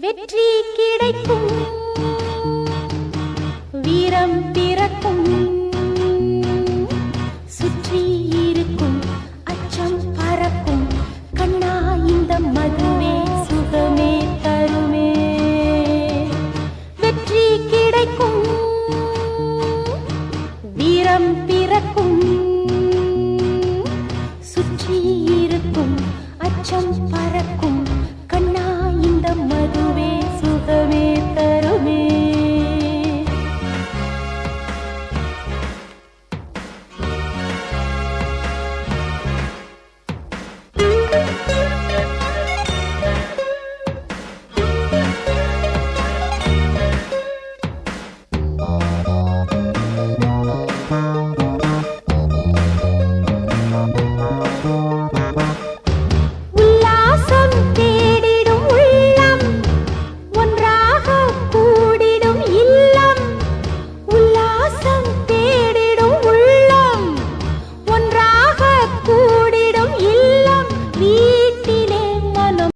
வெற்றி கிடைக்கும். வீரம் பிறக்கும். சுற்றி இருக்கும். அச்சம் பறக்கும். கண்ணா இந்த மதுவே சுகமே தருமே. வெற்றி கிடைக்கும். வீரம் பிறக்கும். சுற்றி இருக்கும். அச்சம் பறக்கும். Música